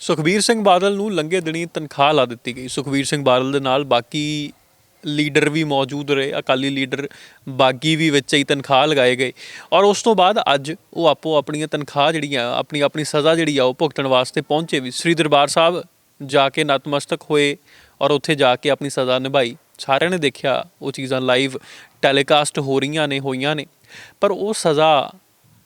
ਸੁਖਬੀਰ ਸਿੰਘ ਬਾਦਲ ਨੂੰ ਲੰਘੇ ਦਿਨੀ ਤਨਖਾਹ ਲਾ ਦਿੱਤੀ ਗਈ। ਸੁਖਬੀਰ ਸਿੰਘ ਬਾਦਲ ਦੇ ਨਾਲ ਬਾਕੀ ਲੀਡਰ ਵੀ ਮੌਜੂਦ ਰਹੇ। ਅਕਾਲੀ ਲੀਡਰ ਬਾਗੀ ਵੀ ਵਿੱਚ ਹੀ ਤਨਖਾਹ ਲਗਾਏ ਗਏ। ਔਰ ਉਸ ਤੋਂ ਬਾਅਦ ਅੱਜ ਉਹ ਆਪੋ ਆਪਣੀਆਂ ਤਨਖਾਹ ਜਿਹੜੀਆਂ, ਆਪਣੀ ਆਪਣੀ ਸਜ਼ਾ ਜਿਹੜੀ ਆ ਉਹ ਭੁਗਤਣ ਵਾਸਤੇ ਪਹੁੰਚੇ ਵੀ। ਸ੍ਰੀ ਦਰਬਾਰ ਸਾਹਿਬ ਜਾ ਕੇ ਨਤਮਸਤਕ ਹੋਏ ਔਰ ਉੱਥੇ ਜਾ ਕੇ ਆਪਣੀ ਸਜ਼ਾ ਨਿਭਾਈ। ਸਾਰਿਆਂ ਨੇ ਦੇਖਿਆ ਉਹ ਚੀਜ਼ਾਂ ਲਾਈਵ ਟੈਲੀਕਾਸਟ ਹੋ ਰਹੀਆਂ ਨੇ, ਹੋਈਆਂ ਨੇ। ਪਰ ਉਹ ਸਜ਼ਾ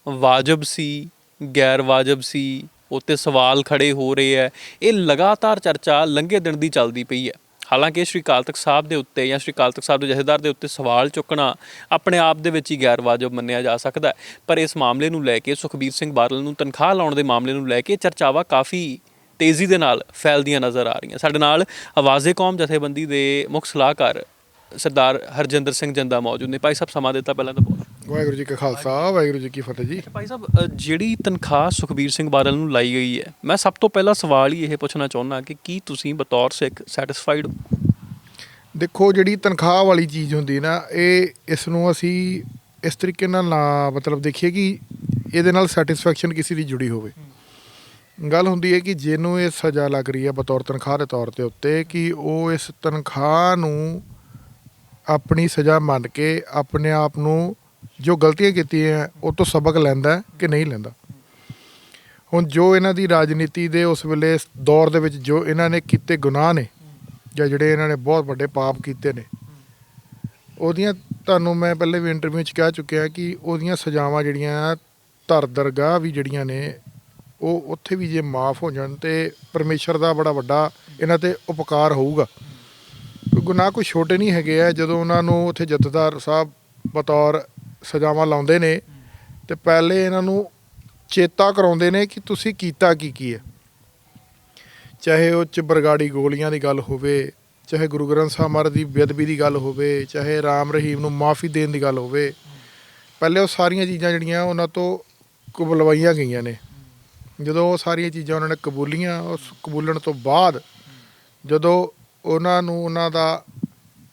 ਵਾਜਬ ਸੀ, ਗੈਰ ਵਾਜਬ ਸੀ ਉੱਤੇ ਸਵਾਲ ਖੜੇ ਹੋ ਰਹੇ ਹੈ। ਇਹ ਲਗਾਤਾਰ ਚਰਚਾ ਲੰਘੇ ਦਿਨ ਦੀ ਚੱਲਦੀ ਪਈ ਹੈ। ਹਾਲਾਂਕਿ ਸ਼੍ਰੀ ਕਾਲ ਤਖਤ ਸਾਹਿਬ ਦੇ ਉੱਤੇ ਜਾਂ ਸ਼੍ਰੀ ਕਾਲ ਤਖਤ ਸਾਹਿਬ ਦੇ ਜਥੇਦਾਰ ਦੇ ਉੱਤੇ ਸਵਾਲ ਚੁੱਕਣਾ ਆਪਣੇ ਆਪ ਦੇ ਵਿੱਚ ਹੀ ਗੈਰ ਵਾਜਬ ਮੰਨਿਆ ਜਾ ਸਕਦਾ ਹੈ। ਪਰ ਇਸ ਮਾਮਲੇ ਨੂੰ ਲੈ ਕੇ, ਸੁਖਬੀਰ ਸਿੰਘ ਬਾਦਲ ਨੂੰ ਤਨਖਾਹ ਲਾਉਣ ਦੇ ਮਾਮਲੇ ਨੂੰ ਲੈ ਕੇ ਚਰਚਾਵਾਂ ਕਾਫੀ ਤੇਜ਼ੀ ਦੇ ਨਾਲ ਫੈਲਦੀਆਂ ਨਜ਼ਰ ਆ ਰਹੀਆਂ। ਸਾਡੇ ਨਾਲ ਆਵਾਜ਼ੇ ਕੌਮ ਜਥੇਬੰਦੀ ਦੇ ਮੁੱਖ ਸਲਾਹਕਾਰ ਸਰਦਾਰ ਹਰਜਿੰਦਰ ਸਿੰਘ ਜੰਦਾ ਮੌਜੂਦ ਨੇ। ਭਾਈ ਸਾਹਿਬ ਸਮਾਂ ਦਿੱਤਾ ਪਹਿਲਾਂ ਤਾਂ ਬਹੁਤ। ਵਾਹਿਗੁਰੂ ਜੀ ਕਾ ਖਾਲਸਾ ਵਾਹਿਗੁਰੂ ਜੀ ਕੀ ਫਤਿਹ ਜੀ। ਭਾਈ ਸਾਹਿਬ ਅ, ਜਿਹੜੀ ਤਨਖਾਹ ਸੁਖਬੀਰ ਸਿੰਘ ਬਾਦਲ ਨੂੰ ਲਾਈ ਗਈ ਹੈ ਮੈਂ ਸਭ ਤੋਂ ਪਹਿਲਾ ਸਵਾਲ ਹੀ ਇਹ ਪੁੱਛਣਾ ਚਾਹੁੰਦਾ ਕਿ ਕੀ ਤੁਸੀਂ ਬਤੌਰ ਸਿੱਖ ਸੈਟੀਸਫਾਈਡ ਦੇਖੋ ਜਿਹੜੀ ਤਨਖਾਹ ਵਾਲੀ ਚੀਜ਼ ਹੁੰਦੀ ਨਾ ਇਹ ਇਸ ਨੂੰ ਅਸੀਂ ਇਸ ਤਰੀਕੇ ਨਾਲ ਨਾ ਮਤਲਬ ਦੇਖੀਏ ਕਿ ਇਹਦੇ ਨਾਲ ਸੈਟੀਸਫੈਕਸ਼ਨ ਕਿਸੇ ਦੀ ਜੁੜੀ ਹੋਵੇ। ਗੱਲ ਹੁੰਦੀ ਹੈ ਕਿ ਜਿਹਨੂੰ ਇਹ ਸਜ਼ਾ ਲੱਗ ਰਹੀ ਹੈ ਬਤੌਰ ਤਨਖਾਹ ਦੇ ਤੌਰ ਤੇ ਉੱਤੇ ਕਿ ਉਹ ਇਸ ਤਨਖਾਹ ਨੂੰ ਆਪਣੀ ਸਜ਼ਾ ਮੰਨ ਕੇ ਆਪਣੇ ਆਪ ਨੂੰ ਜੋ ਗਲਤੀਆਂ ਕੀਤੀਆਂ ਉਹ ਤੋਂ ਸਬਕ ਲੈਂਦਾ ਕਿ ਨਹੀਂ ਲੈਂਦਾ। ਹੁਣ ਜੋ ਇਹਨਾਂ ਦੀ ਰਾਜਨੀਤੀ ਦੇ ਉਸ ਵੇਲੇ ਦੌਰ ਦੇ ਵਿੱਚ ਜੋ ਇਹਨਾਂ ਨੇ ਕੀਤੇ ਗੁਨਾਹ ਨੇ ਜਾਂ ਜਿਹੜੇ ਇਹਨਾਂ ਨੇ ਬਹੁਤ ਵੱਡੇ ਪਾਪ ਕੀਤੇ ਨੇ, ਉਹਦੀਆਂ ਤੁਹਾਨੂੰ ਮੈਂ ਪਹਿਲੇ ਵੀ ਇੰਟਰਵਿਊ 'ਚ ਕਹਿ ਚੁੱਕਿਆ ਕਿ ਉਹਦੀਆਂ ਸਜ਼ਾਵਾਂ ਜਿਹੜੀਆਂ ਧਰ ਦਰਗਾਹ ਵੀ ਜਿਹੜੀਆਂ ਨੇ, ਉਹ ਉੱਥੇ ਵੀ ਜੇ ਮਾਫ ਹੋ ਜਾਣ ਤੇ ਪਰਮੇਸ਼ਰ ਦਾ ਬੜਾ ਵੱਡਾ ਇਹਨਾਂ ਤੇ ਉਪਕਾਰ ਹੋਊਗਾ। ਗੁਨਾਹ ਕੋਈ ਛੋਟੇ ਨਹੀਂ ਹੈਗੇ ਆ, ਜਦੋਂ ਉਹਨਾਂ ਨੂੰ ਉੱਥੇ ਜਥੇਦਾਰ ਸਾਹਿਬ ਬਤੌਰ ਸਜ਼ਾਵਾਂ ਲਾਉਂਦੇ ਨੇ ਤੇ ਪਹਿਲੇ ਇਹਨਾਂ ਨੂੰ ਚੇਤਾ ਕਰਾਉਂਦੇ ਨੇ ਕਿ ਤੁਸੀਂ ਕੀਤਾ ਕੀ ਕੀ ਹੈ। ਚਾਹੇ ਉਹ ਚ ਬਰਗਾੜੀ ਗੋਲੀਆਂ ਦੀ ਗੱਲ ਹੋਵੇ, ਚਾਹੇ ਗੁਰੂ ਗ੍ਰੰਥ ਸਾਹਿਬ ਮਹਾਰਾਜ ਦੀ ਬੇਅਦਬੀ ਦੀ ਗੱਲ ਹੋਵੇ, ਚਾਹੇ ਰਾਮ ਰਹੀਮ ਨੂੰ ਮਾਫੀ ਦੇਣ ਦੀ ਗੱਲ ਹੋਵੇ, ਪਹਿਲੇ ਉਹ ਸਾਰੀਆਂ ਚੀਜ਼ਾਂ ਜਿਹੜੀਆਂ ਉਹਨਾਂ ਤੋਂ ਕਬੁਲਵਾਈਆਂ ਗਈਆਂ ਨੇ। ਜਦੋਂ ਉਹ ਸਾਰੀਆਂ ਚੀਜ਼ਾਂ ਉਹਨਾਂ ਨੇ ਕਬੂਲੀਆਂ, ਉਸ ਕਬੂਲਣ ਤੋਂ ਬਾਅਦ ਜਦੋਂ ਉਹਨਾਂ ਨੂੰ ਉਹਨਾਂ ਦਾ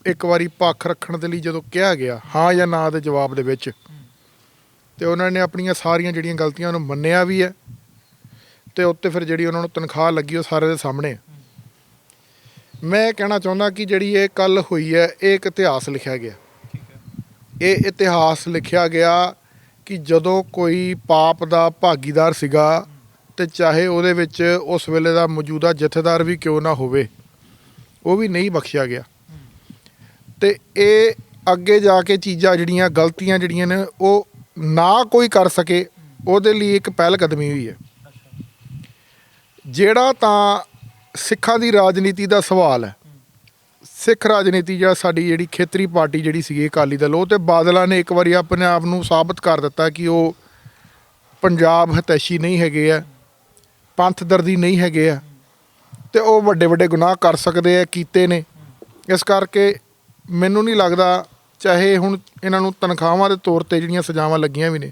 ਇੱਕ ਵਾਰੀ ਪੱਖ ਰੱਖਣ ਦੇ ਲਈ ਜਦੋਂ ਕਿਹਾ ਗਿਆ, ਹਾਂ ਜਾਂ ਨਾ ਦੇ ਜਵਾਬ ਦੇ ਵਿੱਚ, ਤੇ ਉਹਨਾਂ ਨੇ ਆਪਣੀਆਂ ਸਾਰੀਆਂ ਜਿਹੜੀਆਂ ਗਲਤੀਆਂ ਉਹਨੂੰ ਮੰਨਿਆ ਵੀ ਹੈ, ਤੇ ਉੱਤੇ ਫਿਰ ਜਿਹੜੀ ਉਹਨਾਂ ਨੂੰ ਤਨਖਾਹ ਲੱਗੀ ਉਹ ਸਾਰੇ ਦੇ ਸਾਹਮਣੇ ਮੈਂ ਇਹ ਕਹਿਣਾ ਚਾਹੁੰਦਾ ਕਿ ਜਿਹੜੀ ਇਹ ਕੱਲ ਹੋਈ ਹੈ, ਇਹ ਇੱਕ ਇਤਿਹਾਸ ਲਿਖਿਆ ਗਿਆ। ਇਹ ਇਤਿਹਾਸ ਲਿਖਿਆ ਗਿਆ ਕਿ ਜਦੋਂ ਕੋਈ ਪਾਪ ਦਾ ਭਾਗੀਦਾਰ ਸੀਗਾ, ਤੇ ਚਾਹੇ ਉਹਦੇ ਵਿੱਚ ਉਸ ਵੇਲੇ ਦਾ ਮੌਜੂਦਾ ਜਥੇਦਾਰ ਵੀ ਕਿਉਂ ਨਾ ਹੋਵੇ ਉਹ ਵੀ ਨਹੀਂ ਬਖਸ਼ਿਆ ਗਿਆ। ਤੇ ਇਹ ਅੱਗੇ ਜਾ ਕੇ ਚੀਜ਼ਾਂ ਜਿਹੜੀਆਂ ਗਲਤੀਆਂ ਜਿਹੜੀਆਂ ਨੇ, ਉਹ ਨਾ ਕੋਈ ਕਰ ਸਕੇ, ਉਹਦੇ ਲਈ ਇੱਕ ਪਹਿਲ ਕਦਮੀ ਹੋਈ ਹੈ। ਜਿਹੜਾ ਤਾਂ ਸਿੱਖਾਂ ਦੀ ਰਾਜਨੀਤੀ ਦਾ ਸਵਾਲ ਹੈ। ਸਿੱਖ ਰਾਜਨੀਤੀ ਜਾਂ ਸਾਡੀ ਜਿਹੜੀ ਖੇਤਰੀ ਪਾਰਟੀ ਜਿਹੜੀ ਸੀਗੀ ਅਕਾਲੀ ਦਲ, ਉਹ ਤੇ ਬਾਦਲਾਂ ਨੇ ਇੱਕ ਵਾਰੀ ਆਪਣੇ ਆਪ ਨੂੰ ਸਾਬਤ ਕਰ ਦਿੱਤਾ ਕਿ ਉਹ ਪੰਜਾਬ ਹਤੈਸ਼ੀ ਨਹੀਂ ਹੈਗੇ ਆ, ਪੰਥ ਦਰਦੀ ਨਹੀਂ ਹੈਗੇ ਆ। ਤੇ ਉਹ ਵੱਡੇ ਵੱਡੇ ਗੁਨਾਹ ਕਰ ਸਕਦੇ ਆ, ਕੀਤੇ ਨੇ। ਇਸ ਕਰਕੇ ਮੈਨੂੰ ਨਹੀਂ ਲੱਗਦਾ ਚਾਹੇ ਹੁਣ ਇਹਨਾਂ ਨੂੰ ਤਨਖਾਹਾਂ ਦੇ ਤੌਰ ਤੇ ਜਿਹੜੀਆਂ ਸਜ਼ਾਵਾਂ ਲੱਗੀਆਂ ਵੀ ਨੇ,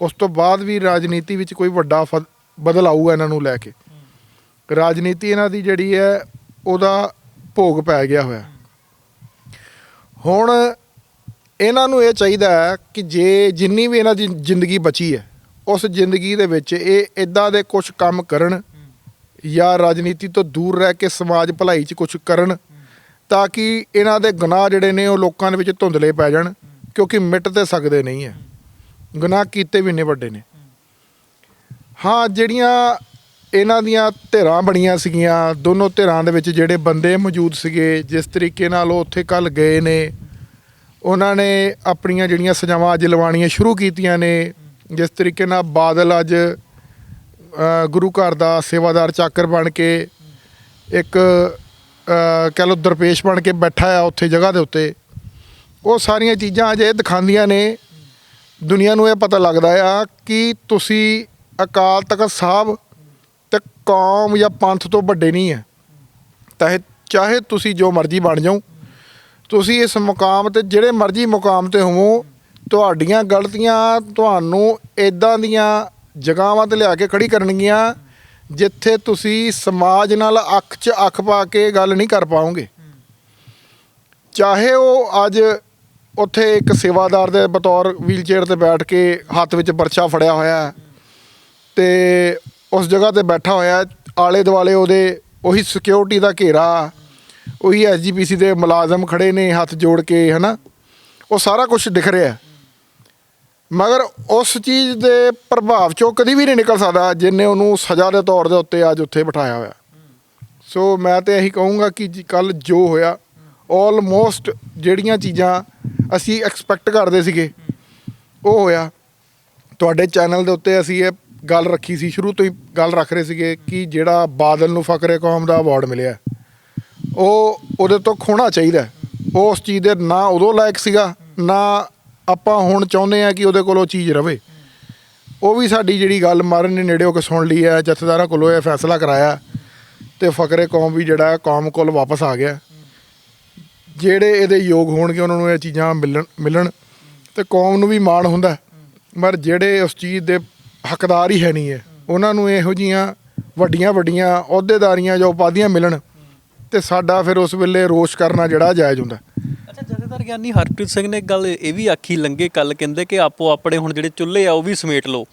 ਉਸ ਤੋਂ ਬਾਅਦ ਵੀ ਰਾਜਨੀਤੀ ਵਿੱਚ ਕੋਈ ਵੱਡਾ ਫ- ਬਦਲ ਆਊਗਾ ਇਹਨਾਂ ਨੂੰ ਲੈ ਕੇ। ਰਾਜਨੀਤੀ ਇਹਨਾਂ ਦੀ ਜਿਹੜੀ ਹੈ, ਉਹਦਾ ਭੋਗ ਪੈ ਗਿਆ ਹੋਇਆ। ਹੁਣ ਇਹਨਾਂ ਨੂੰ ਇਹ ਚਾਹੀਦਾ ਹੈ ਕਿ ਜੇ ਜਿੰਨੀ ਵੀ ਇਹਨਾਂ ਦੀ ਜ਼ਿੰਦਗੀ ਬਚੀ ਹੈ, ਉਸ ਜ਼ਿੰਦਗੀ ਦੇ ਵਿੱਚ ਇਹ ਇਦਾਂ ਦੇ ਕੁਝ ਕੰਮ ਕਰਨ ਜਾਂ ਰਾਜਨੀਤੀ ਤੋਂ ਦੂਰ ਰਹਿ ਕੇ ਸਮਾਜ ਭਲਾਈ 'ਚ ਕੁਝ ਕਰਨ ਤਾਂ ਕਿ ਇਹਨਾਂ ਦੇ ਗੁਨਾਹ ਜਿਹੜੇ ਨੇ ਉਹ ਲੋਕਾਂ ਦੇ ਵਿੱਚ ਧੁੰਦਲੇ ਪੈ ਜਾਣ, ਕਿਉਂਕਿ ਮਿਟ ਤੇ ਸਕਦੇ ਨਹੀਂ ਹੈ। ਗੁਨਾਹ ਕੀਤੇ ਵੀ ਇੰਨੇ ਵੱਡੇ ਨੇ। ਹਾਂ, ਜਿਹੜੀਆਂ ਇਹਨਾਂ ਦੀਆਂ ਧਿਰਾਂ ਬਣੀਆਂ ਸੀਗੀਆਂ, ਦੋਨੋਂ ਧਿਰਾਂ ਦੇ ਵਿੱਚ ਜਿਹੜੇ ਬੰਦੇ ਮੌਜੂਦ ਸੀਗੇ, ਜਿਸ ਤਰੀਕੇ ਨਾਲ ਉਹ ਉੱਥੇ ਕੱਲ ਗਏ ਨੇ, ਉਹਨਾਂ ਨੇ ਆਪਣੀਆਂ ਜਿਹੜੀਆਂ ਸਜ਼ਾਵਾਂ ਅੱਜ ਲਵਾਉਣੀਆਂ ਸ਼ੁਰੂ ਕੀਤੀਆਂ ਨੇ, ਜਿਸ ਤਰੀਕੇ ਨਾਲ ਬਾਦਲ ਅੱਜ ਗੁਰੂ ਘਰ ਦਾ ਸੇਵਾਦਾਰ ਚਾਕਰ ਬਣ ਕੇ ਇੱਕ ਅ, ਕਹਿ ਲਓ ਦਰਪੇਸ਼ ਬਣ ਕੇ ਬੈਠਾ ਆ ਉੱਥੇ ਜਗ੍ਹਾ ਦੇ ਉੱਤੇ। ਉਹ ਸਾਰੀਆਂ ਚੀਜ਼ਾਂ ਅਜੇ ਦਿਖਾਉਂਦੀਆਂ ਨੇ। ਦੁਨੀਆ ਨੂੰ ਇਹ ਪਤਾ ਲੱਗਦਾ ਆ ਕਿ ਤੁਸੀਂ ਅਕਾਲ ਤਖਤ ਸਾਹਿਬ ਤੇ ਕੌਮ ਜਾਂ ਪੰਥ ਤੋਂ ਵੱਡੇ ਨਹੀਂ ਹੈ ਚਾਹੇ ਚਾਹੇ ਤੁਸੀਂ ਜੋ ਮਰਜ਼ੀ ਬਣ ਜਾਓ ਤੁਸੀਂ ਇਸ ਮੁਕਾਮ ਤੇ ਜਿਹੜੇ ਮਰਜ਼ੀ ਮੁਕਾਮ ਤੇ ਹੋਵੋ ਤੁਹਾਡੀਆਂ ਗਲਤੀਆਂ ਤੁਹਾਨੂੰ ਇਦਾਂ ਦੀਆਂ ਜਗ੍ਹਾਵਾਂ ਤੇ ਲਿਆ ਕੇ ਖੜੀ ਕਰਨਗੀਆਂ, ਜਿੱਥੇ ਤੁਸੀਂ ਸਮਾਜ ਨਾਲ ਅੱਖ 'ਚ ਅੱਖ ਪਾ ਕੇ ਗੱਲ ਨਹੀਂ ਕਰ ਪਾਓਗੇ ਚਾਹੇ ਉਹ ਅੱਜ ਉੱਥੇ ਇੱਕ ਸੇਵਾਦਾਰ ਦੇ ਬਤੌਰ ਵੀਲਚੇਅਰ ਤੇ ਬੈਠ ਕੇ ਹੱਥ ਵਿੱਚ ਪਰਚਾ ਫੜਿਆ ਹੋਇਆ ਹੈ ਤੇ ਉਸ ਜਗ੍ਹਾ ਤੇ ਬੈਠਾ ਹੋਇਆ ਆਲੇ ਦੁਆਲੇ ਉਹਦੇ ਉਹੀ ਸਿਕਿਉਰਿਟੀ ਦਾ ਘੇਰਾ, ਉਹੀ ਐਸਜੀਪੀਸੀ ਦੇ ਮੁਲਾਜ਼ਮ ਖੜੇ ਨੇ ਹੱਥ ਜੋੜ ਕੇ, ਹਨਾ? ਉਹ ਸਾਰਾ ਕੁਝ ਦਿਖ ਰਿਹਾ ਮਗਰ ਉਸ ਚੀਜ਼ ਦੇ ਪ੍ਰਭਾਵ ਚੋਂ ਕਦੀ ਵੀ ਨਹੀਂ ਨਿਕਲ ਸਕਦਾ ਜਿੰਨੇ ਉਹਨੂੰ ਸਜ਼ਾ ਦੇ ਤੌਰ ਦੇ ਉੱਤੇ ਅੱਜ ਉੱਥੇ ਬਿਠਾਇਆ ਹੋਇਆ। ਸੋ ਮੈਂ ਤੇ ਇਹੀ ਕਹੂੰਗਾ ਕਿ ਕੱਲ ਜੋ ਹੋਇਆ ਆਲਮੋਸਟ ਜਿਹੜੀਆਂ ਚੀਜ਼ਾਂ ਅਸੀਂ ਐਕਸਪੈਕਟ ਕਰਦੇ ਸੀਗੇ, ਉਹ ਹੋਇਆ। ਤੁਹਾਡੇ ਚੈਨਲ ਦੇ ਉੱਤੇ ਅਸੀਂ ਇਹ ਗੱਲ ਰੱਖੀ ਸੀ, ਸ਼ੁਰੂ ਤੋਂ ਹੀ ਗੱਲ ਰੱਖ ਰਹੇ ਸੀਗੇ ਕਿ ਜਿਹੜਾ ਬਾਦਲ ਨੂੰ ਫਕਰੇ ਕੌਮ ਦਾ ਅਵਾਰਡ ਮਿਲਿਆ। ਉਹ ਉਹਦੇ ਤੋਂ ਖੋਣਾ ਚਾਹੀਦਾ। ਉਹ ਉਸ ਚੀਜ਼ ਦੇ ਨਾ ਉਦੋਂ ਲਾਇਕ ਸੀਗਾ, ਨਾ ਆਪਾਂ ਹੁਣ ਚਾਹੁੰਦੇ ਆ ਕਿ ਉਹਦੇ ਕੋਲ ਉਹ ਚੀਜ਼ ਰਵੇ। ਉਹ ਵੀ ਸਾਡੀ ਜਿਹੜੀ ਗੱਲ ਮਾਰਨ ਨੇ ਨੇੜੇ ਹੋ ਕੇ ਸੁਣ ਲਈ ਹੈ, ਜਥੇਦਾਰਾਂ ਕੋਲੋਂ ਇਹ ਫੈਸਲਾ ਕਰਾਇਆ ਤੇ ਫਕਰੇ ਕੌਮ ਵੀ ਜਿਹੜਾ ਕੌਮ ਕੋਲ ਵਾਪਸ ਆ ਗਿਆ। ਜਿਹੜੇ ਇਹਦੇ ਯੋਗ ਹੋਣਗੇ, ਉਹਨਾਂ ਨੂੰ ਇਹ ਚੀਜ਼ਾਂ ਮਿਲਣ ਮਿਲਣ ਤੇ ਕੌਮ ਨੂੰ ਵੀ ਮਾਣ ਹੁੰਦਾ। ਪਰ ਜਿਹੜੇ ਉਸ ਚੀਜ਼ ਦੇ ਹੱਕਦਾਰ ਹੀ ਹੈ ਨਹੀਂ ਹੈ ਉਹਨਾਂ ਨੂੰ ਇਹੋ ਜੀਆਂ ਵੱਡੀਆਂ ਵੱਡੀਆਂ ਅਹੁਦੇਦਾਰੀਆਂ ਜਾਂ ਉਪਾਧੀਆਂ ਮਿਲਣ ਤੇ ਸਾਡਾ ਫਿਰ ਉਸ ਵੇਲੇ ਰੋਸ਼ ਕਰਨਾ ਜਿਹੜਾ ਜਾਇਜ਼ ਹੁੰਦਾ। ਗਿਆਨੀ ਹਰਪ੍ਰੀਤ ਸਿੰਘ ਨੇ ਇੱਕ ਗੱਲ ਇਹ ਵੀ ਆਖੀ ਲੰਗੇ ਕੱਲ ਕਹਿੰਦੇ ਕਿ ਆਪੋ ਆਪਣੇ ਹੁਣ ਜਿਹੜੇ ਚੁੱਲ੍ਹੇ ਆ ਉਹ ਵੀ ਸਮੇਟ ਲਓ,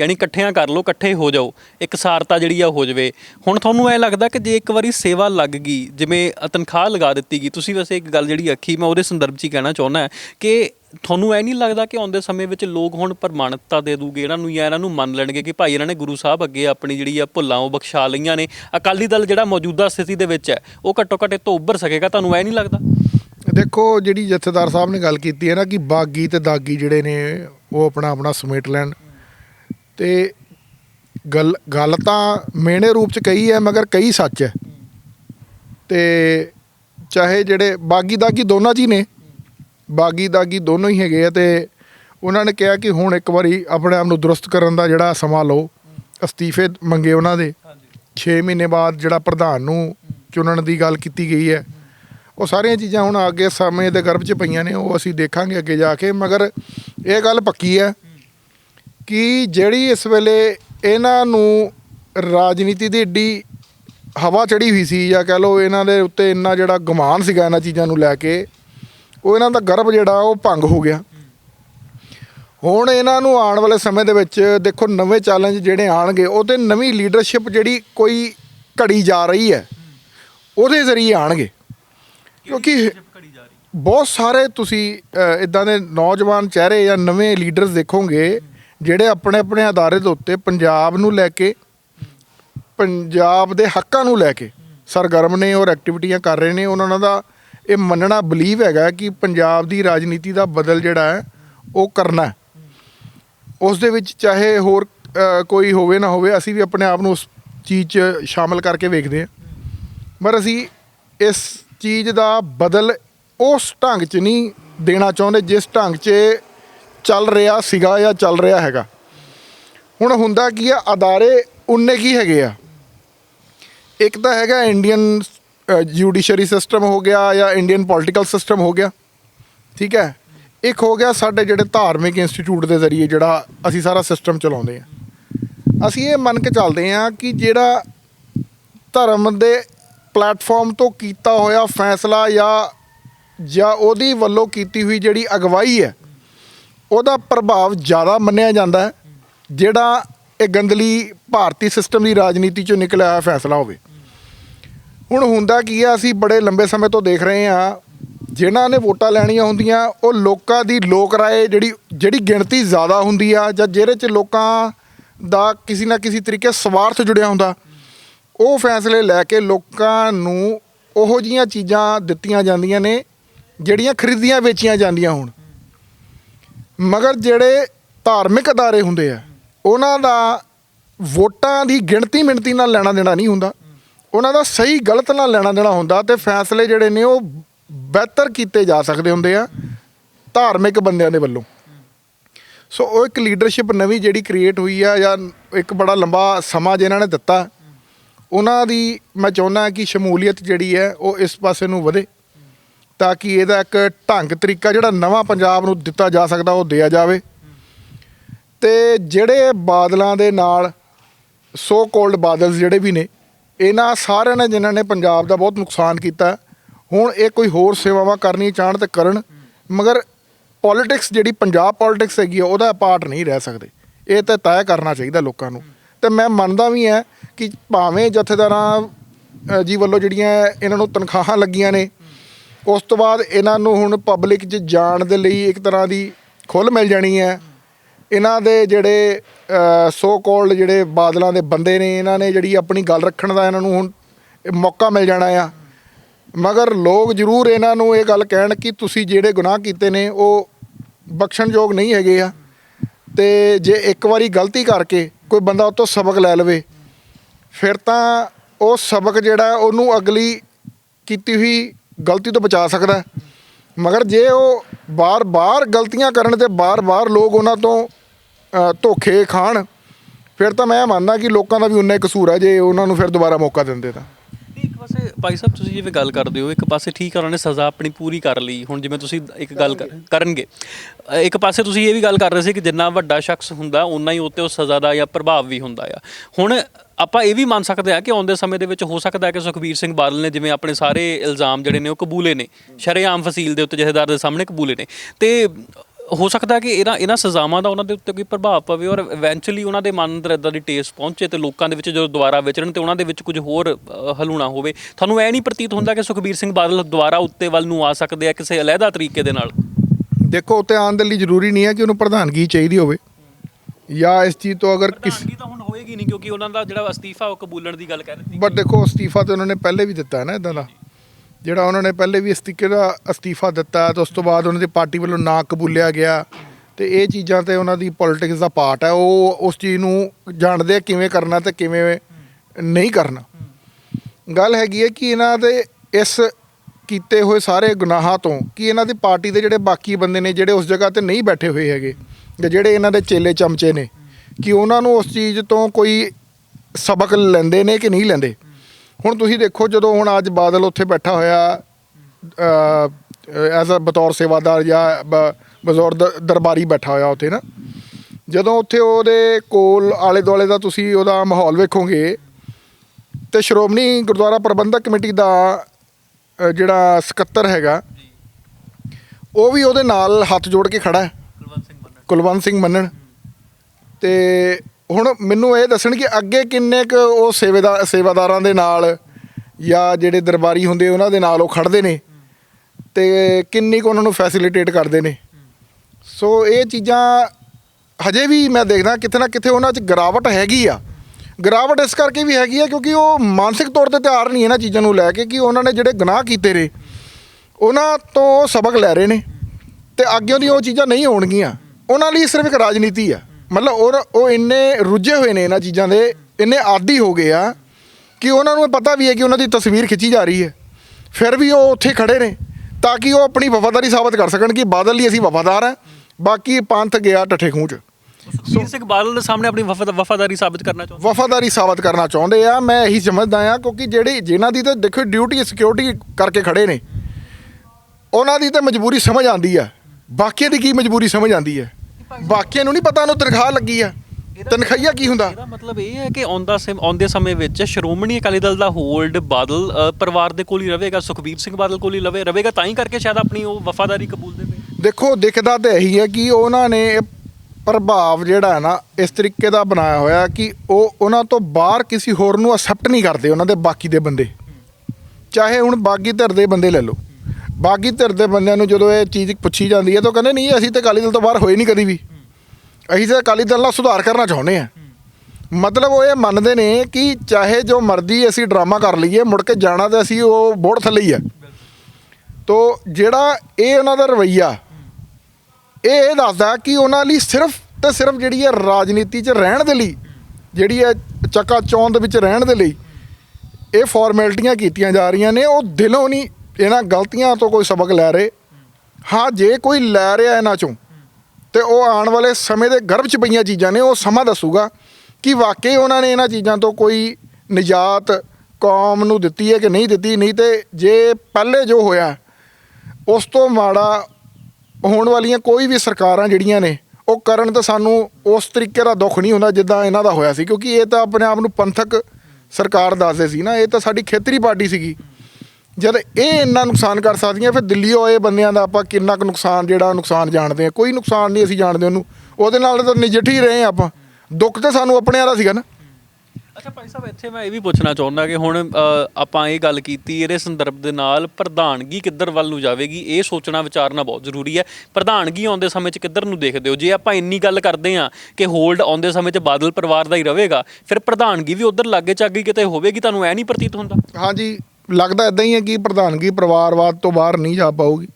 ਯਾਨੀ ਇਕੱਠਿਆਂ ਕਰ ਲਓ, ਇਕੱਠੇ ਹੋ ਜਾਓ, ਇੱਕ ਸਾਰਤਾ ਜਿਹੜੀ ਆ ਹੋ ਜਾਵੇ। ਹੁਣ ਤੁਹਾਨੂੰ ਐ ਲੱਗਦਾ ਕਿ ਜੇ ਇੱਕ ਵਾਰੀ ਸੇਵਾ ਲੱਗ ਗਈ, ਜਿਵੇਂ ਤਨਖਾਹ ਲਗਾ ਦਿੱਤੀ ਗਈ, ਤੁਸੀਂ ਵੈਸੇ ਇੱਕ ਗੱਲ ਜਿਹੜੀ ਆਖੀ, ਮੈਂ ਉਹਦੇ ਸੰਦਰਭ 'ਚ ਹੀ ਕਹਿਣਾ ਚਾਹੁੰਦਾ ਕਿ ਤੁਹਾਨੂੰ ਐ ਨਹੀਂ ਲੱਗਦਾ ਕਿ ਆਉਂਦੇ ਸਮੇਂ ਵਿੱਚ ਲੋਕ ਹੁਣ ਪ੍ਰਮਾਣਿਕਤਾ ਦੇ ਦੂਗੇ, ਇਹਨਾਂ ਨੂੰ ਜਾਂ ਇਹਨਾਂ ਨੂੰ ਮੰਨ ਲੈਣਗੇ ਕਿ ਭਾਈ ਇਹਨਾਂ ਨੇ ਗੁਰੂ ਸਾਹਿਬ ਅੱਗੇ ਆਪਣੀ ਜਿਹੜੀ ਆ ਭੁੱਲਾਂ ਉਹ ਬਖਸ਼ਾ ਲਈਆਂ ਨੇ, ਅਕਾਲੀ ਦਲ ਜਿਹੜਾ ਮੌਜੂਦਾ ਸਥਿਤੀ ਦੇ ਵਿੱਚ ਹੈ, ਉਹ ਘੱਟੋ ਘੱਟ ਇਹ ਤੋਂ ਉੱਭਰ ਸਕੇਗਾ, ਤੁਹਾਨੂੰ ਐ ਨਹੀਂ ਲੱਗਦਾ? ਦੇਖੋ ਜਿਹੜੀ ਜਥੇਦਾਰ ਸਾਹਿਬ ਨੇ ਗੱਲ ਕੀਤੀ ਹੈ ਨਾ ਕਿ ਬਾਗੀ ਤੇ ਦਾਗੀ ਜਿਹੜੇ ਨੇ ਉਹ ਆਪਣਾ ਆਪਣਾ ਸਮੇਟ ਲੈਣ। ਤੇ ਗੱਲ ਗੱਲ ਤਾਂ ਮੇਨੇ ਰੂਪ ਚ ਕਹੀ ਹੈ ਮਗਰ ਕਈ ਸੱਚ ਹੈ। ਤੇ ਚਾਹੇ ਜਿਹੜੇ ਬਾਗੀ ਦਾਗੀ ਦੋਨਾਂ ਜੀ ਨੇ ਬਾਗੀ ਦਾਗੀ ਦੋਨੋਂ ਹੀ ਹੈਗੇ ਆ ਤੇ ਉਹਨਾਂ ਨੇ ਕਿਹਾ ਕਿ ਹੁਣ ਇੱਕ ਵਾਰੀ ਆਪਣੇ ਆਪ ਨੂੰ ਦਰੁਸਤ ਕਰਨ ਦਾ ਜਿਹੜਾ ਸਮਾਂ ਲਓ ਅਸਤੀਫੇ ਮੰਗੇ ਉਹਨਾਂ ਦੇ। 6 ਮਹੀਨੇ ਬਾਅਦ ਜਿਹੜਾ ਪ੍ਰਧਾਨ ਨੂੰ ਚੁਣਨ ਦੀ ਗੱਲ ਕੀਤੀ ਗਈ ਹੈ ਉਹ ਸਾਰੀਆਂ ਚੀਜ਼ਾਂ ਹੁਣ ਅੱਗੇ ਸਮੇਂ ਦੇ ਗਰਭ 'ਚ ਪਈਆਂ ਨੇ, ਉਹ ਅਸੀਂ ਦੇਖਾਂਗੇ ਅੱਗੇ ਜਾ ਕੇ। ਮਗਰ ਇਹ ਗੱਲ ਪੱਕੀ ਹੈ ਕਿ ਜਿਹੜੀ ਇਸ ਵੇਲੇ ਇਹਨਾਂ ਨੂੰ ਰਾਜਨੀਤੀ ਦੀ ਏਡੀ ਹਵਾ ਚੜੀ ਹੋਈ ਸੀ, ਜਾਂ ਕਹ ਲਓ ਇਹਨਾਂ ਦੇ ਉੱਤੇ ਇੰਨਾ ਜਿਹੜਾ ਗਮਾਨ ਸੀਗਾ ਇਹਨਾਂ ਚੀਜ਼ਾਂ ਨੂੰ ਲੈ ਕੇ, ਉਹ ਇਹਨਾਂ ਦਾ ਗਰਭ ਜਿਹੜਾ ਉਹ ਭੰਗ ਹੋ ਗਿਆ। ਹੁਣ ਇਹਨਾਂ ਨੂੰ ਆਉਣ ਵਾਲੇ ਸਮੇਂ ਦੇ ਵਿੱਚ ਦੇਖੋ ਨਵੇਂ ਚੈਲੰਜ ਜਿਹੜੇ ਆਣਗੇ ਉਹ ਤੇ ਨਵੀਂ ਲੀਡਰਸ਼ਿਪ ਜਿਹੜੀ ਕੋਈ ਘੜੀ ਜਾ ਰਹੀ ਹੈ, ਉਹਦੇ ਜ਼ਰੀਏ ਆਣਗੇ ਕਿਉਂਕਿ ਬਹੁਤ ਸਾਰੇ ਤੁਸੀਂ ਇਦਾਂ ਦੇ ਨੌਜਵਾਨ ਚਿਹਰੇ ਜਾਂ ਨਵੇਂ ਲੀਡਰਸ ਦੇਖੋਗੇ, ਜਿਹੜੇ ਆਪਣੇ ਆਪਣੇ ਅਦਾਰੇ ਦੇ ਉੱਤੇ ਪੰਜਾਬ ਨੂੰ ਲੈ ਕੇ, ਪੰਜਾਬ ਦੇ ਹੱਕਾਂ ਨੂੰ ਲੈ ਕੇ ਸਰਗਰਮ ਨੇ ਔਰ ਐਕਟੀਵਿਟੀਆਂ ਕਰ ਰਹੇ ਨੇ, ਉਹਨਾਂ ਦਾ ਇਹ ਮੰਨਣਾ ਬਲੀਵ ਹੈਗਾ ਕਿ ਪੰਜਾਬ ਦੀ ਰਾਜਨੀਤੀ ਦਾ ਬਦਲ ਜਿਹੜਾ ਹੈ, ਉਹ ਕਰਨਾ ਉਸ ਦੇ ਵਿੱਚ ਚਾਹੇ ਹੋਰ ਕੋਈ ਹੋਵੇ ਨਾ ਹੋਵੇ, ਅਸੀਂ ਵੀ ਆਪਣੇ ਆਪ ਨੂੰ ਉਸ ਚੀਜ਼ 'ਚ ਸ਼ਾਮਲ ਕਰਕੇ ਵੇਖਦੇ ਹਾਂ। ਪਰ ਅਸੀਂ ਇਸ ਚੀਜ਼ ਦਾ ਬਦਲ ਉਸ ਢੰਗ 'ਚ ਨਹੀਂ ਦੇਣਾ ਚਾਹੁੰਦੇ, ਜਿਸ ਢੰਗ 'ਚ ਚੱਲ ਰਿਹਾ ਸੀਗਾ ਜਾਂ ਚੱਲ ਰਿਹਾ ਹੈਗਾ। ਹੁਣ ਹੁੰਦਾ ਕੀ ਆ, ਅਦਾਰੇ ਉਨੇ ਕੀ ਹੈਗੇ ਆ? ਇੱਕ ਤਾਂ ਹੈਗਾ ਇੰਡੀਅਨ ਜੁਡੀਸ਼ਰੀ ਸਿਸਟਮ ਹੋ ਗਿਆ ਜਾਂ ਇੰਡੀਅਨ ਪੋਲਿਟੀਕਲ ਸਿਸਟਮ ਹੋ ਗਿਆ, ਠੀਕ ਹੈ? ਇੱਕ ਹੋ ਗਿਆ ਸਾਡੇ ਜਿਹੜੇ ਧਾਰਮਿਕ ਇੰਸਟੀਚਿਊਟ ਦੇ ਜ਼ਰੀਏ ਜਿਹੜਾ ਅਸੀਂ ਸਾਰਾ ਸਿਸਟਮ ਚਲਾਉਂਦੇ ਆ। ਅਸੀਂ ਇਹ ਮੰਨ ਕੇ ਚੱਲਦੇ ਆ ਕਿ ਜਿਹੜਾ ਧਰਮ ਦੇ ਪਲੇਟਫਾਰਮ ਤੋਂ ਕੀਤਾ ਹੋਇਆ ਫੈਸਲਾ ਜਾਂ ਜਾਂ ਉਹਦੀ ਵੱਲੋਂ ਕੀਤੀ ਹੋਈ ਜਿਹੜੀ ਅਗਵਾਈ ਹੈ, ਉਹਦਾ ਪ੍ਰਭਾਵ ਜ਼ਿਆਦਾ ਮੰਨਿਆ ਜਾਂਦਾ ਹੈ, ਜਿਹੜਾ ਇਹ ਗੰਦਲੀ ਭਾਰਤੀ ਸਿਸਟਮ ਦੀ ਰਾਜਨੀਤੀ ਚੋਂ ਨਿਕਲਿਆ ਹੋਇਆ ਫੈਸਲਾ ਹੋਵੇ। ਹੁਣ ਹੁੰਦਾ ਕੀ ਆ, ਅਸੀਂ ਬੜੇ ਲੰਬੇ ਸਮੇਂ ਤੋਂ ਦੇਖ ਰਹੇ ਆ ਜਿਨ੍ਹਾਂ ਨੇ ਵੋਟਾਂ ਲੈਣੀਆਂ ਹੁੰਦੀਆਂ, ਉਹ ਲੋਕਾਂ ਦੀ ਲੋਕ ਰਾਏ ਜਿਹੜੀ ਜਿਹੜੀ ਗਿਣਤੀ ਜ਼ਿਆਦਾ ਹੁੰਦੀ ਆ, ਜਾਂ ਜਿਹਦੇ ਚ ਲੋਕਾਂ ਦਾ ਕਿਸੇ ਨਾ ਕਿਸੇ ਤਰੀਕੇ ਸਵਾਰਥ ਜੁੜਿਆ ਹੁੰਦਾ ਉਹ ਫੈਸਲੇ ਲੈ ਕੇ ਲੋਕਾਂ ਨੂੰ ਉਹੋ ਜੀਆਂ ਚੀਜ਼ਾਂ ਦਿੱਤੀਆਂ ਜਾਂਦੀਆਂ ਨੇ, ਜਿਹੜੀਆਂ ਖਰੀਦੀਆਂ ਵੇਚੀਆਂ ਜਾਂਦੀਆਂ ਹੁਣ। ਮਗਰ ਜਿਹੜੇ ਧਾਰਮਿਕ ਅਦਾਰੇ ਹੁੰਦੇ ਆ, ਉਹਨਾਂ ਦਾ ਵੋਟਾਂ ਦੀ ਗਿਣਤੀ ਮਿਣਤੀ ਨਾਲ ਲੈਣਾ ਦੇਣਾ ਨਹੀਂ ਹੁੰਦਾ। ਉਹਨਾਂ ਦਾ ਸਹੀ ਗਲਤ ਨਾਲ ਲੈਣਾ ਦੇਣਾ ਹੁੰਦਾ ਤੇ ਫੈਸਲੇ ਜਿਹੜੇ ਨੇ ਉਹ ਬਿਹਤਰ ਕੀਤੇ ਜਾ ਸਕਦੇ ਹੁੰਦੇ ਆ ਧਾਰਮਿਕ ਬੰਦਿਆਂ ਦੇ ਵੱਲੋਂ। ਸੋ ਉਹ ਇੱਕ ਲੀਡਰਸ਼ਿਪ ਨਵੀਂ ਜਿਹੜੀ ਕ੍ਰੀਏਟ ਹੋਈ ਆ ਜਾਂ ਇੱਕ ਬੜਾ ਲੰਬਾ ਸਮਾਂ ਜਿਹਨਾਂ ਨੇ ਦਿੱਤਾ ਉਹਨਾਂ ਦੀ ਮੈਂ ਚਾਹੁੰਦਾ ਕਿ ਸ਼ਮੂਲੀਅਤ ਜਿਹੜੀ ਹੈ ਉਹ ਇਸ ਪਾਸੇ ਨੂੰ ਵਧੇ ਤਾਂ ਕਿ ਇਹਦਾ ਇੱਕ ਢੰਗ ਤਰੀਕਾ ਜਿਹੜਾ ਨਵਾਂ ਪੰਜਾਬ ਨੂੰ ਦਿੱਤਾ ਜਾ ਸਕਦਾ ਉਹ ਦਿਆ ਜਾਵੇ। ਤੇ ਜਿਹੜੇ ਬਾਦਲਾਂ ਦੇ ਨਾਲ ਸੋ ਕੋਲਡ ਬਾਦਲਸ ਜਿਹੜੇ ਵੀ ਨੇ, ਇਹਨਾਂ ਸਾਰਿਆਂ ਨੇ ਜਿਨ੍ਹਾਂ ਨੇ ਪੰਜਾਬ ਦਾ ਬਹੁਤ ਨੁਕਸਾਨ ਕੀਤਾ, ਹੁਣ ਇਹ ਕੋਈ ਹੋਰ ਸੇਵਾਵਾਂ ਕਰਨੀ ਚਾਹਣ ਤੇ ਕਰਨ, ਮਗਰ ਪੋਲਿਟਿਕਸ ਜਿਹੜੀ ਪੰਜਾਬ ਪੋਲਿਟਿਕਸ ਹੈਗੀ ਆ, ਉਹਦਾ ਪਾਰਟ ਨਹੀਂ ਰਹਿ ਸਕਦੇ। ਇਹ ਤਾਂ ਤੈਅ ਕਰਨਾ ਚਾਹੀਦਾ ਲੋਕਾਂ ਨੂੰ। ਤੇ ਮੈਂ ਮੰਨਦਾ ਵੀ ਹਾਂ ਕਿ ਭਾਵੇਂ ਜਥੇਦਾਰਾਂ ਅ, ਜੀ ਵੱਲੋਂ ਜਿਹੜੀਆਂ ਇਹਨਾਂ ਨੂੰ ਤਨਖਾਹਾਂ ਲੱਗੀਆਂ ਨੇ ਉਸ ਤੋਂ ਬਾਅਦ ਇਹਨਾਂ ਨੂੰ ਹੁਣ ਪਬਲਿਕ 'ਚ ਜਾਣ ਦੇ ਲਈ ਇੱਕ ਤਰ੍ਹਾਂ ਦੀ ਖੁੱਲ੍ਹ ਮਿਲ ਜਾਣੀ ਹੈ। ਇਹਨਾਂ ਦੇ ਜਿਹੜੇ ਸੋ ਕਾਲਡ ਜਿਹੜੇ ਬਾਦਲਾਂ ਦੇ ਬੰਦੇ ਨੇ ਇਹਨਾਂ ਨੇ ਜਿਹੜੀ ਆਪਣੀ ਗੱਲ ਰੱਖਣ ਦਾ ਇਹਨਾਂ ਨੂੰ ਹੁਣ ਮੌਕਾ ਮਿਲ ਜਾਣਾ ਆ। ਮਗਰ ਲੋਕ ਜ਼ਰੂਰ ਇਹਨਾਂ ਨੂੰ ਇਹ ਗੱਲ ਕਹਿਣ ਕਿ ਤੁਸੀਂ ਜਿਹੜੇ ਗੁਨਾਹ ਕੀਤੇ ਨੇ ਉਹ ਬਖਸ਼ਣਯੋਗ ਨਹੀਂ ਹੈਗੇ ਆ। ਤੇ ਜੇ ਇੱਕ ਵਾਰੀ ਗਲਤੀ ਕਰਕੇ ਕੋਈ ਬੰਦਾ ਉਹ ਤੋਂ ਸਬਕ ਲੈ ਲਵੇ ਫਿਰ ਤਾਂ ਉਹ ਸਬਕ ਜਿਹੜਾ ਉਹਨੂੰ ਅਗਲੀ ਕੀਤੀ ਹੋਈ ਗਲਤੀ ਤੋਂ ਬਚਾ ਸਕਦਾ। ਮਗਰ ਜੇ ਉਹ ਬਾਰ-ਬਾਰ ਗਲਤੀਆਂ ਕਰਨ ਤੇ ਬਾਰ-ਬਾਰ ਲੋਕ ਉਹਨਾਂ ਤੋਂ ਧੋਖੇ ਖਾਣ ਫਿਰ ਤਾਂ ਮੈਂ ਮੰਨਦਾ ਕਿ ਲੋਕਾਂ ਦਾ ਵੀ ਉਨਾ ਹੀ ਕਸੂਰ ਹੈ ਜੇ ਉਹਨਾਂ ਨੂੰ ਫਿਰ ਦੁਬਾਰਾ ਮੌਕਾ ਦਿੰਦੇ ਤਾਂ। ਇੱਕ ਪਾਸੇ ਭਾਈ ਸਾਹਿਬ ਤੁਸੀਂ ਜਿਵੇਂ ਗੱਲ ਕਰਦੇ ਹੋ ਇੱਕ ਪਾਸੇ ਠੀਕ ਹੈ ਉਹਨਾਂ ਨੇ ਸਜ਼ਾ ਆਪਣੀ ਪੂਰੀ ਕਰ ਲਈ। ਹੁਣ ਜਿਵੇਂ ਤੁਸੀਂ ਇੱਕ ਗੱਲ ਕਰ- ਕਰਨਗੇ। ਇੱਕ ਪਾਸੇ ਤੁਸੀਂ ਇਹ ਵੀ ਗੱਲ ਕਰ ਰਹੇ ਸੀ ਕਿ ਜਿੰਨਾ ਵੱਡਾ ਸ਼ਖਸ ਹੁੰਦਾ ਉਨਾ ਹੀ ਉੱਤੇ ਉਹ ਸਜ਼ਾ ਦਾ ਜਾਂ ਪ੍ਰਭਾਵ ਵੀ ਹੁੰਦਾ ਆ। ਹੁਣ ਆਪਾਂ ਇਹ ਵੀ ਮੰਨ ਸਕਦੇ ਆ ਕਿ ਆਉਂਦੇ ਸਮੇਂ ਦੇ ਵਿੱਚ ਹੋ ਸਕਦਾ ਹੈ ਕਿ ਸੁਖਬੀਰ ਸਿੰਘ ਬਾਦਲ ਨੇ ਜਿਵੇਂ ਆਪਣੇ ਸਾਰੇ ਇਲਜ਼ਾਮ ਜਿਹੜੇ ਨੇ ਉਹ ਕਬੂਲੇ ਨੇ ਸ਼ਰੇਆਮ ਫਸੀਲ ਦੇ ਉੱਤੇ ਜਥੇਦਾਰ ਦੇ ਸਾਹਮਣੇ ਕਬੂਲੇ ਨੇ। ਤੇ ਹੋ ਸਕਦਾ ਹੈ ਕਿ ਇਹਨਾਂ ਇਹਨਾਂ ਸਜ਼ਾਵਾਂ ਦਾ ਉਹਨਾਂ ਦੇ ਉੱਤੇ ਕੋਈ ਪ੍ਰਭਾਵ ਪਵੇ ਔਰ ਇਵੈਂਚੁਅਲੀ ਉਹਨਾਂ ਦੇ ਮਨ ਅੰਦਰ ਇਦਾਂ ਦੀ ਟੇਸਟ ਪਹੁੰਚੇ ਤੇ ਲੋਕਾਂ ਦੇ ਵਿੱਚ ਜਦੋਂ ਦੁਬਾਰਾ ਵਿਚਰਨ ਤੇ ਉਹਨਾਂ ਦੇ ਵਿੱਚ ਕੁਝ ਹੋਰ ਹਲੂਣਾ ਹੋਵੇ। ਤੁਹਾਨੂੰ ਐ ਨਹੀਂ ਪ੍ਰਤੀਤ ਹੁੰਦਾ ਕਿ ਸੁਖਬੀਰ ਸਿੰਘ ਬਾਦਲ ਦੁਬਾਰਾ ਉੱਤੇ ਵੱਲ ਨੂੰ ਆ ਸਕਦੇ ਆ ਕਿਸੇ ਅਲੱਗਾ ਤਰੀਕੇ ਦੇ ਨਾਲ? ਦੇਖੋ ਉੱਤੇ ਆਉਣ ਦੇ ਲਈ ਜ਼ਰੂਰੀ ਨਹੀਂ ਹੈ ਕਿ ਉਹਨੂੰ ਪ੍ਰਧਾਨਗੀ ਚਾਹੀਦੀ ਹੋਵੇ। ਜਾਂ ਇਸ ਚੀਜ਼ ਤੋਂ ਅਗਰ ਕਿਸ ਨਹੀਂ ਕਿਉਂਕਿ ਉਹਨਾਂ ਦਾ ਜਿਹੜਾ ਅਸਤੀਫਾ ਉਹ ਕਬੂਲਣ ਦੀ ਗੱਲ ਕਰ ਦਿੱਤੀ ਬਟ ਦੇਖੋ, ਅਸਤੀਫਾ ਤੇ ਉਹਨਾਂ ਨੇ ਪਹਿਲੇ ਵੀ ਦਿੱਤਾ ਹੈ ਨਾ ਇਦਾਂ ਦਾ। ਜਿਹੜਾ ਉਹਨਾਂ ਨੇ ਪਹਿਲੇ ਵੀ ਅਸਤੀਕੇ ਦਾ ਅਸਤੀਫਾ ਦਿੱਤਾ, ਤੇ ਉਸ ਤੋਂ ਬਾਅਦ ਉਹਨਾਂ ਦੀ ਪਾਰਟੀ ਵੱਲੋਂ ਨਾ ਕਬੂਲਿਆ ਗਿਆ। ਤੇ ਇਹ ਚੀਜ਼ਾਂ ਤੇ ਉਹਨਾਂ ਦੀ ਪੋਲਿਟਿਕਸ ਦਾ ਪਾਰਟ ਹੈ। ਉਹ ਉਸ ਚੀਜ਼ ਨੂੰ ਜਾਣਦੇ ਆ ਕਿਵੇਂ ਕਰਨਾ ਤੇ ਕਿਵੇਂ ਨਹੀਂ ਕਰਨਾ। ਗੱਲ ਹੈਗੀ ਹੈ ਕਿ ਇਹਨਾਂ ਦੇ ਇਸ ਕੀਤੇ ਹੋਏ ਸਾਰੇ ਗੁਨਾਹਾਂ ਤੋਂ ਕਿ ਇਹਨਾਂ ਦੀ ਪਾਰਟੀ ਦੇ ਜਿਹੜੇ ਬਾਕੀ ਬੰਦੇ ਨੇ, ਜਿਹੜੇ ਉਸ ਜਗ੍ਹਾ ਤੇ ਨਹੀਂ ਬੈਠੇ ਹੋਏ ਹੈਗੇ ਜਾਂ ਜਿਹੜੇ ਇਹਨਾਂ ਦੇ ਚੇਲੇ ਚਮਚੇ ਨੇ ਕਿ ਉਹਨਾਂ ਨੂੰ ਉਸ ਚੀਜ਼ ਤੋਂ ਕੋਈ ਸਬਕ ਲੈਂਦੇ ਨੇ ਕਿ ਨਹੀਂ ਲੈਂਦੇ? ਹੁਣ ਤੁਸੀਂ ਦੇਖੋ ਜਦੋਂ ਹੁਣ ਅੱਜ ਬਾਦਲ ਉੱਥੇ ਬੈਠਾ ਹੋਇਆ ਐਜ਼ ਅ ਬਤੌਰ ਸੇਵਾਦਾਰ ਜਾਂ ਬਜ਼ੌਰ ਦਰਬਾਰੀ ਬੈਠਾ ਹੋਇਆ ਉੱਥੇ ਨਾ ਜਦੋਂ ਉੱਥੇ ਉਹਦੇ ਕੋਲ ਆਲੇ ਦੁਆਲੇ ਦਾ ਤੁਸੀਂ ਉਹਦਾ ਮਾਹੌਲ ਵੇਖੋਗੇ ਤੇ ਸ਼੍ਰੋਮਣੀ ਗੁਰਦੁਆਰਾ ਪ੍ਰਬੰਧਕ ਕਮੇਟੀ ਦਾ ਜਿਹੜਾ ਸਕੱਤਰ ਹੈਗਾ ਉਹ ਵੀ ਉਹਦੇ ਨਾਲ ਹੱਥ ਜੋੜ ਕੇ ਖੜਾ ਹੈ। ਕੁਲਵੰਤ ਸਿੰਘ ਮੰਨਣ। ਕੁਲਵੰਤ ਸਿੰਘ ਮੰਨਣ। ਤੇ ਹੁਣ ਮੈਨੂੰ ਇਹ ਦੱਸਣ ਕਿ ਅੱਗੇ ਕਿੰਨੇ ਕੁ ਉਹ ਸੇਵੇਦਾਰ ਸੇਵਾਦਾਰਾਂ ਦੇ ਨਾਲ ਜਾਂ ਜਿਹੜੇ ਦਰਬਾਰੀ ਹੁੰਦੇ ਉਹਨਾਂ ਦੇ ਨਾਲ ਉਹ ਖੜਦੇ ਨੇ ਤੇ ਕਿੰਨੀ ਕੁ ਉਹਨਾਂ ਨੂੰ ਫੈਸਿਲਿਟੇਟ ਕਰਦੇ ਨੇ। ਸੋ ਇਹ ਚੀਜ਼ਾਂ ਹਜੇ ਵੀ ਮੈਂ ਦੇਖਦਾ ਕਿਤੇ ਨਾ ਕਿਤੇ ਉਹਨਾਂ 'ਚ ਗਿਰਾਵਟ ਹੈਗੀ ਆ। ਗਿਰਾਵਟ ਇਸ ਕਰਕੇ ਵੀ ਹੈਗੀ ਆ ਕਿਉਂਕਿ ਉਹ ਮਾਨਸਿਕ ਤੌਰ ਤੇ ਤਿਆਰ ਨਹੀਂ ਇਹਨਾਂ ਚੀਜ਼ਾਂ ਨੂੰ ਲੈ ਕੇ ਕਿ ਉਹਨਾਂ ਨੇ ਜਿਹੜੇ ਗੁਨਾਹ ਕੀਤੇ ਨੇ, ਉਹਨਾਂ ਤੋਂ ਉਹ ਸਬਕ ਲੈ ਰਹੇ ਨੇ ਤੇ ਅੱਗੇ ਦੀ ਉਹ ਚੀਜ਼ਾਂ ਨਹੀਂ ਹੋਣਗੀਆਂ। ਉਹਨਾਂ ਲਈ ਸਿਰਫ ਇੱਕ ਰਾਜਨੀਤੀ ਆ। ਮਤਲਬ ਉਹ ਉਹ ਇੰਨੇ ਰੁੱਝੇ ਹੋਏ ਨੇ ਇਹਨਾਂ ਚੀਜ਼ਾਂ ਦੇ ਇੰਨੇ ਆਦੀ ਹੋ ਗਏ ਆ ਕਿ ਉਹਨਾਂ ਨੂੰ ਪਤਾ ਵੀ ਹੈ ਕਿ ਉਹਨਾਂ ਦੀ ਤਸਵੀਰ ਖਿੱਚੀ ਜਾ ਰਹੀ ਹੈ। ਫਿਰ ਵੀ ਉਹ ਉੱਥੇ ਖੜੇ ਨੇ ਤਾਂ ਕਿ ਉਹ ਆਪਣੀ ਵਫਾਦਾਰੀ ਸਾਬਤ ਕਰ ਸਕਣ ਕਿ ਬਾਦਲ ਲਈ ਅਸੀਂ ਵਫਾਦਾਰ ਹਾਂ ਬਾਕੀ ਪੰਥ ਗਿਆ ਟੱਠੇ ਖੂਹ 'ਚ। ਸੁਖਬੀਰ ਸਿੰਘ ਬਾਦਲ ਦੇ ਸਾਹਮਣੇ ਆਪਣੀ ਵਫਾ- ਵਫਾਦਾਰੀ ਸਾਬਤ ਕਰਨਾ ਚਾਹੁੰਦੇ? ਵਫਾਦਾਰੀ ਸਾਬਤ ਕਰਨਾ ਚਾਹੁੰਦੇ ਆ ਮੈਂ ਇਹੀ ਸਮਝਦਾ ਆ ਕਿਉਂਕਿ ਜਿਹੜੀ ਜਿਨ੍ਹਾਂ ਦੀ ਤਾਂ ਦੇਖੋ ਡਿਊਟੀ ਸਿਕਿਉਰਿਟੀ ਕਰਕੇ ਖੜੇ ਨੇ। ਉਹਨਾਂ ਦੀ ਤਾਂ ਮਜਬੂਰੀ ਸਮਝ ਆਉਂਦੀ ਆ। ਬਾਕੀਆਂ ਦੀ ਕੀ ਮਜਬੂਰੀ ਸਮਝ ਆਉਂਦੀ ਹੈ ਬਾਕੀਆਂ ਨੂੰ ਨਹੀਂ ਪਤਾ ਉਹਨੂੰ ਤਨਖਾਹ ਲੱਗੀ ਆ। ਤਨਖਾਹੀਆ ਕੀ ਹੁੰਦਾ? ਇਹਦਾ ਮਤਲਬ ਇਹ ਹੈ ਕਿ ਆਉਂਦਾ ਸਮ ਆਉਂਦੇ ਸਮੇਂ ਵਿੱਚ ਸ਼੍ਰੋਮਣੀ ਅਕਾਲੀ ਦਲ ਦਾ ਹੋਲਡ ਬਾਦਲ ਅ, ਪਰਿਵਾਰ ਦੇ ਕੋਲ ਹੀ ਰਹੇਗਾ ਸੁਖਬੀਰ ਸਿੰਘ ਬਾਦਲ ਕੋਲ ਹੀ ਲਵੇ ਰਹੇਗਾ ਤਾਂ ਹੀ ਕਰਕੇ ਸ਼ਾਇਦ ਆਪਣੀ ਉਹ ਵਫਾਦਾਰੀ ਕਬੂਲ ਦੇ ਪਏ ਦੇਖੋ ਦਿਖਦਾ ਤਾਂ ਇਹੀ ਹੈ ਕਿ ਉਹਨਾਂ ਨੇ ਇਹ ਪ੍ਰਭਾਵ ਜਿਹੜਾ ਹੈ ਨਾ ਇਸ ਤਰੀਕੇ ਦਾ ਬਣਾਇਆ ਹੋਇਆ ਕਿ ਉਹ ਉਹਨਾਂ ਤੋਂ ਬਾਹਰ ਕਿਸੇ ਹੋਰ ਨੂੰ ਅਸੈਪਟ ਨਹੀਂ ਕਰਦੇ ਉਹਨਾਂ ਦੇ ਬਾਕੀ ਦੇ ਬੰਦੇ। ਚਾਹੇ ਹੁਣ ਬਾਗੀ ਧਿਰ ਦੇ ਬੰਦੇ ਲੈ ਲਓ। ਬਾਗੀ ਧਿਰ ਦੇ ਬੰਦਿਆਂ ਨੂੰ ਜਦੋਂ ਇਹ ਚੀਜ਼ ਪੁੱਛੀ ਜਾਂਦੀ ਹੈ ਤਾਂ ਉਹ ਕਹਿੰਦੇ, ਨਹੀਂ, ਅਸੀਂ ਤਾਂ ਅਕਾਲੀ ਦਲ ਤੋਂ ਬਾਹਰ ਹੋਏ ਨਹੀਂ ਕਦੀ ਵੀ। ਅਸੀਂ ਤਾਂ ਅਕਾਲੀ ਦਲ ਨਾਲ ਸੁਧਾਰ ਕਰਨਾ ਚਾਹੁੰਦੇ ਆ ਮਤਲਬ ਉਹ ਇਹ ਮੰਨਦੇ ਨੇ ਕਿ ਚਾਹੇ ਜੋ ਮਰਜ਼ੀ ਅਸੀਂ ਡਰਾਮਾ ਕਰ ਲਈਏ, ਮੁੜ ਕੇ ਜਾਣਾ ਤਾਂ ਅਸੀਂ ਉਹ ਬੋੜ ਥੱਲੇ ਹੀ ਆ ਤੋ ਜਿਹੜਾ ਇਹ ਉਹਨਾਂ ਦਾ ਰਵਈਆ, ਇਹ ਇਹ ਦੱਸਦਾ ਕਿ ਉਹਨਾਂ ਲਈ ਸਿਰਫ ਤੇ ਸਿਰਫ ਜਿਹੜੀ ਹੈ ਰਾਜਨੀਤੀ 'ਚ ਰਹਿਣ ਦੇ ਲਈ, ਜਿਹੜੀ ਹੈ ਚੱਕਾ ਚੌਂਦ ਵਿੱਚ ਰਹਿਣ ਦੇ ਲਈ ਇਹ ਫਾਰਮੈਲਿਟੀਆਂ ਕੀਤੀਆਂ ਜਾ ਰਹੀਆਂ ਨੇ, ਉਹ ਦਿਲੋਂ ਨਹੀਂ ਇਹਨਾਂ ਗਲਤੀਆਂ ਤੋਂ ਕੋਈ ਸਬਕ ਲੈ ਰਹੇ। ਹਾਂ, ਜੇ ਕੋਈ ਲੈ ਰਿਹਾ ਇਹਨਾਂ ਚੋਂ, ਤੇ ਉਹ ਆਉਣ ਵਾਲੇ ਸਮੇਂ ਦੇ ਗਰਭ 'ਚ ਪਈਆਂ ਚੀਜ਼ਾਂ ਨੇ, ਉਹ ਸਮਾਂ ਦੱਸੂਗਾ ਕਿ ਵਾਕਈ ਉਹਨਾਂ ਨੇ ਇਹਨਾਂ ਚੀਜ਼ਾਂ ਤੋਂ ਕੋਈ ਨਿਜਾਤ, ਕੌਮ ਨੂੰ ਦਿੱਤੀ ਹੈ ਕਿ ਨਹੀਂ ਦਿੱਤੀ। ਨਹੀਂ ਤੇ ਜੇ ਪਹਿਲੇ ਜੋ ਹੋਇਆ, ਉਸ ਤੋਂ ਮਾੜਾ ਹੋਣ ਵਾਲੀਆਂ ਕੋਈ ਵੀ ਸਰਕਾਰਾਂ ਜਿਹੜੀਆਂ ਨੇ, ਉਹ ਕਰਨ ਤਾਂ ਸਾਨੂੰ ਉਸ ਤਰੀਕੇ ਦਾ ਦੁੱਖ ਨਹੀਂ ਹੁੰਦਾ ਜਿੱਦਾਂ ਇਹਨਾਂ ਦਾ ਹੋਇਆ ਸੀ, ਕਿਉਂਕਿ ਇਹ ਤਾਂ ਆਪਣੇ ਆਪ ਨੂੰ ਪੰਥਕ ਸਰਕਾਰ ਦੱਸਦੇ ਸੀ ਨਾ, ਇਹ ਤਾਂ ਸਾਡੀ ਖੇਤਰੀ ਪਾਰਟੀ ਸੀਗੀ। ਜਦ ਇਹ ਇੰਨਾ ਨੁਕਸਾਨ ਕਰ ਸਕਦੀਆਂ ਫਿਰ ਦਿੱਲੀ ਹੋਏ ਬੰਦਿਆਂ ਦਾ ਆਪਾਂ ਕਿੰਨਾ ਕੁ ਨੁਕਸਾਨ ਜਿਹੜਾ ਨੁਕਸਾਨ ਜਾਣਦੇ ਆ ਕੋਈ ਨੁਕਸਾਨ ਨਹੀਂ ਅਸੀਂ ਜਾਣਦੇ ਉਹਨੂੰ। ਉਹਦੇ ਨਾਲ ਤਾਂ ਨਜਿੱਠ ਹੀ ਰਹੇ ਆਪਾਂ। ਦੁੱਖ ਤੇ ਸਾਨੂੰ ਆਪਣਿਆਂ ਦਾ ਸੀਗਾ ਨਾ। ਅੱਛਾ ਭਾਈ ਸਾਹਿਬ ਇੱਥੇ ਮੈਂ ਇਹ ਵੀ ਪੁੱਛਣਾ ਚਾਹੁੰਦਾ ਕਿ ਹੁਣ ਆਪਾਂ ਇਹ ਗੱਲ ਕੀਤੀ ਇਹਦੇ ਸੰਦਰਭ ਦੇ ਨਾਲ ਪ੍ਰਧਾਨਗੀ ਕਿੱਧਰ ਵੱਲ ਨੂੰ ਜਾਵੇਗੀ? ਇਹ ਸੋਚਣਾ ਵਿਚਾਰਨਾ ਬਹੁਤ ਜ਼ਰੂਰੀ ਹੈ। ਪ੍ਰਧਾਨਗੀ ਆਉਂਦੇ ਸਮੇਂ 'ਚ ਕਿੱਧਰ ਨੂੰ ਦੇਖਦੇ ਹੋ? ਜੇ ਆਪਾਂ ਇੰਨੀ ਗੱਲ ਕਰਦੇ ਹਾਂ ਕਿ ਹੋਲਡ ਆਉਂਦੇ ਸਮੇਂ 'ਚ ਬਾਦਲ ਪਰਿਵਾਰ ਦਾ ਹੀ ਰਹੇਗਾ ਫਿਰ ਪ੍ਰਧਾਨਗੀ ਵੀ ਉਧਰ ਲਾਗੇ ਚਾਗੀ ਕਿਤੇ ਹੋਵੇਗੀ? ਤੁਹਾਨੂੰ ਐ ਨਹੀਂ ਪ੍ਰਤੀਤ ਹੁੰਦਾ? ਹਾਂਜੀ ਲੱਗਦਾ ਇਦਾਂ ਹੀ ਹੈ ਕਿ ਪ੍ਰਧਾਨਗੀ ਪਰਿਵਾਰਵਾਦ ਤੋਂ ਬਾਹਰ ਨਹੀਂ ਜਾ ਪਾਊਗੀ।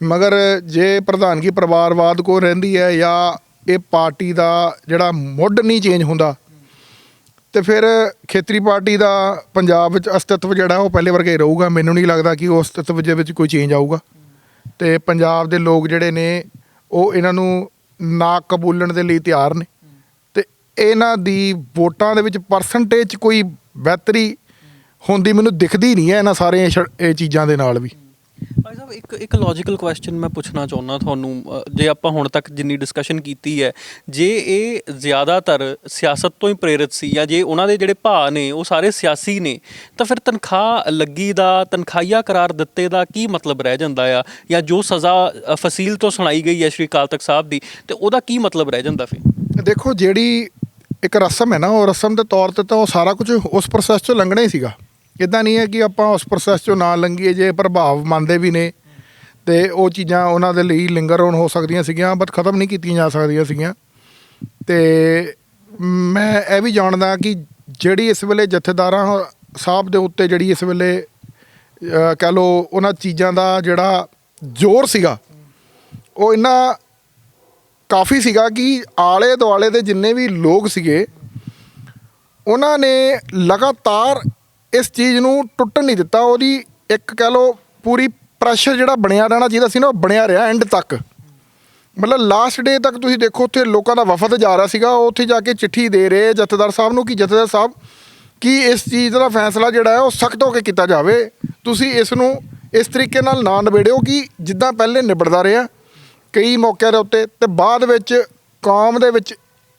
ਮਗਰ ਜੇ ਪ੍ਰਧਾਨਗੀ ਪਰਿਵਾਰਵਾਦ ਕੋ ਰਹਿੰਦੀ ਹੈ ਜਾਂ ਇਹ ਪਾਰਟੀ ਦਾ ਜਿਹੜਾ ਮੁੱਢ ਨਹੀਂ ਚੇਂਜ ਹੁੰਦਾ, ਤੇ ਫਿਰ ਖੇਤਰੀ ਪਾਰਟੀ ਦਾ ਪੰਜਾਬ ਵਿੱਚ ਅਸਤਿਤਵ ਜਿਹੜਾ ਉਹ ਪਹਿਲੇ ਵਰਗਾ ਹੀ ਰਹੂਗਾ। ਮੈਨੂੰ ਨਹੀਂ ਲੱਗਦਾ ਕਿ ਉਸ ਅਸਤਿਤਵ ਦੇ ਵਿੱਚ ਕੋਈ ਚੇਂਜ ਆਊਗਾ। ਤੇ ਪੰਜਾਬ ਦੇ ਲੋਕ ਜਿਹੜੇ ਨੇ, ਉਹ ਇਹਨਾਂ ਨੂੰ ਨਾ ਕਬੂਲਣ ਦੇ ਲਈ ਤਿਆਰ ਨੇ। ਤੇ ਇਹਨਾਂ ਦੀ ਵੋਟਾਂ ਦੇ ਵਿੱਚ ਪਰਸੈਂਟੇਜ 'ਚ ਕੋਈ ਬਿਹਤਰੀ ਹੁੰਦੀ ਮੈਨੂੰ ਦਿਖਦੀ ਨਹੀਂ ਹੈ ਇਹਨਾਂ ਸਾਰੇ ਇਹ ਚੀਜ਼ਾਂ ਦੇ ਨਾਲ ਵੀ। ਭਾਈ ਸਾਹਿਬ ਇੱਕ ਇੱਕ ਲੌਜੀਕਲ ਕੁਐਸਚਨ ਮੈਂ ਪੁੱਛਣਾ ਚਾਹੁੰਦਾ ਤੁਹਾਨੂੰ ਜੇ ਆਪਾਂ ਹੁਣ ਤੱਕ ਜਿੰਨੀ ਡਿਸਕਸ਼ਨ ਕੀਤੀ ਹੈ ਜੇ ਇਹ ਜ਼ਿਆਦਾਤਰ ਸਿਆਸਤ ਤੋਂ ਹੀ ਪ੍ਰੇਰਿਤ ਸੀ ਜਾਂ ਜੇ ਉਹਨਾਂ ਦੇ ਜਿਹੜੇ ਭਾਅ ਨੇ ਉਹ ਸਾਰੇ ਸਿਆਸੀ ਨੇ ਤਾਂ ਫਿਰ ਤਨਖਾਹ ਲੱਗੀ ਦਾ ਤਨਖਾਹੀਆ ਕਰਾਰ ਦਿੱਤੇ ਦਾ ਕੀ ਮਤਲਬ ਰਹਿ ਜਾਂਦਾ ਆ? ਜਾਂ ਜੋ ਸਜ਼ਾ ਫਸੀਲ ਤੋਂ ਸੁਣਾਈ ਗਈ ਹੈ ਸ਼੍ਰੀ ਅਕਾਲ ਤਖਤ ਸਾਹਿਬ ਦੀ ਤੇ ਉਹਦਾ ਕੀ ਮਤਲਬ ਰਹਿ ਜਾਂਦਾ ਫਿਰ? ਦੇਖੋ ਜਿਹੜੀ ਇੱਕ ਰਸਮ ਹੈ ਨਾ ਉਹ ਰਸਮ ਦੇ ਤੌਰ ਤੇ ਤਾਂ ਉਹ ਸਾਰਾ ਕੁਝ ਉਸ ਪ੍ਰੋਸੈਸ ਚੋਂ ਲੰਘਣਾ ਹੀ ਸੀਗਾ। ਇਦਾਂ ਨਹੀਂ ਹੈ ਕਿ ਆਪਾਂ ਉਸ ਪ੍ਰੋਸੈਸ ਚੋਂ ਨਾ ਲੰਘੀਏ, ਜੇ ਪ੍ਰਭਾਵ ਮੰਨਦੇ ਵੀ ਨੇ ਤੇ ਉਹ ਚੀਜ਼ਾਂ ਉਹਨਾਂ ਦੇ ਲਈ ਲਿੰਗਰ ਔਨ ਹੋ ਸਕਦੀਆਂ ਸੀਗੀਆਂ ਬਟ ਖਤਮ ਨਹੀਂ ਕੀਤੀਆਂ ਜਾ ਸਕਦੀਆਂ ਸੀਗੀਆਂ। ਤੇ ਮੈਂ ਇਹ ਵੀ ਜਾਣਦਾ ਕਿ ਜਿਹੜੀ ਇਸ ਵੇਲੇ ਜਥੇਦਾਰਾਂ ਸਾਹਿਬ ਦੇ ਉੱਤੇ ਜਿਹੜੀ ਇਸ ਵੇਲੇ, ਅਹ, ਕਹਿ ਲੋ ਉਹਨਾਂ ਚੀਜ਼ਾਂ ਦਾ ਜਿਹੜਾ ਜ਼ੋਰ ਸੀਗਾ, ਉਹ ਇੰਨਾ ਕਾਫੀ ਸੀਗਾ ਕਿ ਆਲੇ ਦੁਆਲੇ ਦੇ ਜਿੰਨੇ ਵੀ ਲੋਕ ਸੀਗੇ, ਉਹਨਾਂ ਨੇ ਲਗਾਤਾਰ ਇਸ ਚੀਜ਼ ਨੂੰ ਟੁੱਟਣ ਨਹੀਂ ਦਿੱਤਾ। ਉਹਦੀ ਇੱਕ ਕਹਿ ਲੋ ਪੂਰੀ ਪ੍ਰੈਸ਼ਰ ਜਿਹੜਾ ਬਣਿਆ ਰਹਿਣਾ ਚਾਹੀਦਾ ਸੀ ਨਾ, ਉਹ ਬਣਿਆ ਰਿਹਾ ਐਂਡ ਤੱਕ। ਮਤਲਬ ਲਾਸਟ ਡੇ ਤੱਕ ਤੁਸੀਂ ਦੇਖੋ ਉੱਥੇ ਲੋਕਾਂ ਦਾ ਵਫਦ ਜਾ ਰਿਹਾ ਸੀਗਾ। ਉਹ ਉੱਥੇ ਜਾ ਕੇ ਚਿੱਠੀ ਦੇ ਰਹੇ ਜਥੇਦਾਰ ਸਾਹਿਬ ਨੂੰ ਕਿ ਜਥੇਦਾਰ ਸਾਹਿਬ, ਕਿ ਇਸ ਚੀਜ਼ ਦਾ ਫੈਸਲਾ ਜਿਹੜਾ ਹੈ ਉਹ ਸਖਤ ਹੋ ਕੇ ਕੀਤਾ ਜਾਵੇ। ਤੁਸੀਂ ਇਸ ਨੂੰ ਇਸ ਤਰੀਕੇ ਨਾਲ ਨਾ ਨਿਬੇੜਿਓ ਕਿ ਜਿੱਦਾਂ ਪਹਿਲੇ ਨਿਬੜਦਾ ਰਿਹਾ ਕਈ ਮੌਕਿਆਂ ਦੇ ਉੱਤੇ ਤੇ ਬਾਅਦ ਵਿੱਚ ਕੌਮ ਦੇ ਵਿੱਚ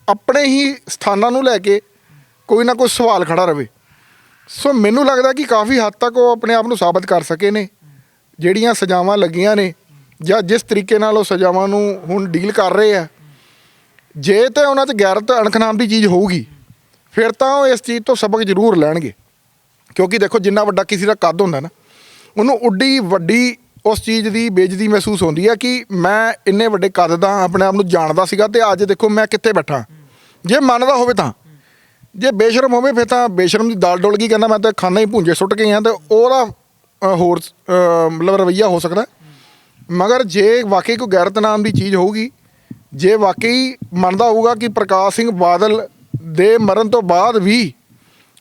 ਆਪਣੇ ਹੀ ਸਥਾਨਾਂ ਨੂੰ ਲੈ ਕੇ ਕੋਈ ਨਾ ਕੋਈ ਸਵਾਲ ਖੜਾ ਰਵੇ ਸੋ ਮੈਨੂੰ ਲੱਗਦਾ ਕਿ ਕਾਫੀ ਹੱਦ ਤੱਕ ਉਹ ਆਪਣੇ ਆਪ ਨੂੰ ਸਾਬਤ ਕਰ ਸਕੇ ਨੇ, ਜਿਹੜੀਆਂ ਸਜ਼ਾਵਾਂ ਲੱਗੀਆਂ ਨੇ, ਜਾਂ ਜਿਸ ਤਰੀਕੇ ਨਾਲ ਉਹ ਸਜ਼ਾਵਾਂ ਨੂੰ ਹੁਣ ਡੀਲ ਕਰ ਰਹੇ ਆ। ਜੇ ਤੇ ਉਹਨਾਂ 'ਚ ਗੈਰਤ ਅਣਖ ਨਾਮ ਦੀ ਚੀਜ਼ ਹੋਊਗੀ, ਫਿਰ ਤਾਂ ਉਹ ਇਸ ਚੀਜ਼ ਤੋਂ ਸਬਕ ਜ਼ਰੂਰ ਲੈਣਗੇ। ਕਿਉਂਕਿ ਦੇਖੋ, ਜਿੰਨਾ ਵੱਡਾ ਕਿਸੇ ਦਾ ਕੱਦ ਹੁੰਦਾ ਨਾ, ਉਹਨੂੰ ਉੱਡੀ ਵੱਡੀ ਉਸ ਚੀਜ਼ ਦੀ ਬੇਇੱਜ਼ਤੀ ਮਹਿਸੂਸ ਹੁੰਦੀ ਹੈ ਕਿ ਮੈਂ ਇੰਨੇ ਵੱਡੇ ਕੱਦ ਦਾ ਆਪਣੇ ਆਪ ਨੂੰ ਜਾਣਦਾ ਸੀਗਾ ਤੇ ਅੱਜ ਦੇਖੋ ਮੈਂ ਕਿੱਥੇ ਬੈਠਾ। ਜੇ ਮੰਨਦਾ ਹੋਵੇ ਤਾਂ। ਜੇ ਬੇਸ਼ਰਮ ਹੋਵੇ ਫਿਰ ਤਾਂ ਬੇਸ਼ਰਮ ਦੀ ਦਾਲ ਡੁੱਲ ਗਈ, ਕਹਿੰਦਾ ਮੈਂ ਤਾਂ ਖਾਣਾ ਹੀ ਭੁੰਜੇ ਸੁੱਟ ਕੇ ਆ ਤੇ ਉਹਦਾ ਹੋਰ ਮਤਲਬ ਰਵਈਆ ਹੋ ਸਕਦਾ। ਮਗਰ ਜੇ ਵਾਕਈ ਕੋਈ ਗੈਰਤ ਨਾਮ ਦੀ ਚੀਜ਼ ਹੋਊਗੀ, ਜੇ ਵਾਕਈ ਮੰਨਦਾ ਹੋਊਗਾ ਕਿ ਪ੍ਰਕਾਸ਼ ਸਿੰਘ ਬਾਦਲ ਦੇ ਮਰਨ ਤੋਂ ਬਾਅਦ ਵੀ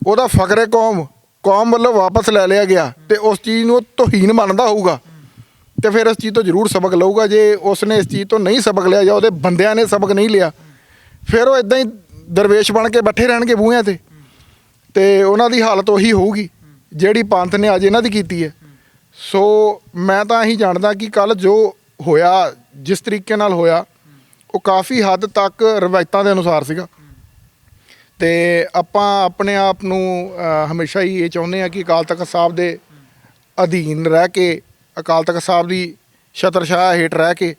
ਉਹਦਾ ਫਕਰੇ ਕੌਮ ਕੌਮ ਵੱਲੋਂ ਵਾਪਸ ਲੈ ਲਿਆ ਗਿਆ ਤੇ ਉਸ ਚੀਜ਼ ਨੂੰ ਉਹ ਤੋਹੀਨ ਮੰਨਦਾ ਹੋਊਗਾ, ਤੇ ਫਿਰ ਇਸ ਚੀਜ਼ ਤੋਂ ਜ਼ਰੂਰ ਸਬਕ ਲਊਗਾ। ਜੇ ਉਸ ਨੇ ਇਸ ਚੀਜ਼ ਤੋਂ ਨਹੀਂ ਸਬਕ ਲਿਆ ਜਾਂ ਉਹਦੇ ਬੰਦਿਆਂ ਨੇ ਸਬਕ ਨਹੀਂ ਲਿਆ, ਫਿਰ ਉਹ ਇਦਾਂ ਹੀ ਦਰਵੇਸ਼ ਬਣ ਕੇ ਬੈਠੇ ਰਹਿਣਗੇ ਬੂਹਿਆਂ ਤੇ। ਤੇ ਉਹਨਾਂ ਦੀ ਹਾਲਤ ਉਹੀ ਹੋਊਗੀ। ਜਿਹੜੀ ਪੰਥ ਨੇ ਅੱਜ ਇਹਨਾਂ ਦੀ ਕੀਤੀ ਹੈ। ਸੋ ਮੈਂ ਤਾਂ ਇਹੀ ਜਾਣਦਾ ਕਿ ਕੱਲ ਜੋ ਹੋਇਆ, ਜਿਸ ਤਰੀਕੇ ਨਾਲ ਹੋਇਆ, ਉਹ ਕਾਫੀ ਹੱਦ ਤੱਕ ਰਵਾਇਤਾਂ ਦੇ ਅਨੁਸਾਰ ਸੀਗਾ। ਤੇ ਆਪਾਂ ਆਪਣੇ ਆਪ ਨੂੰ ਹਮੇਸ਼ਾ ਹੀ ਇਹ ਚਾਹੁੰਦੇ ਆ ਕਿ ਅਕਾਲ ਤਖਤ ਸਾਹਿਬ ਦੇ ਅਧੀਨ ਰਹਿ ਕੇ, ਅਕਾਲ ਤਖਤ ਸਾਹਿਬ ਦੀ ਛਤਰਛਾਇਆ ਹੇਠ ਰਹਿ ਕੇ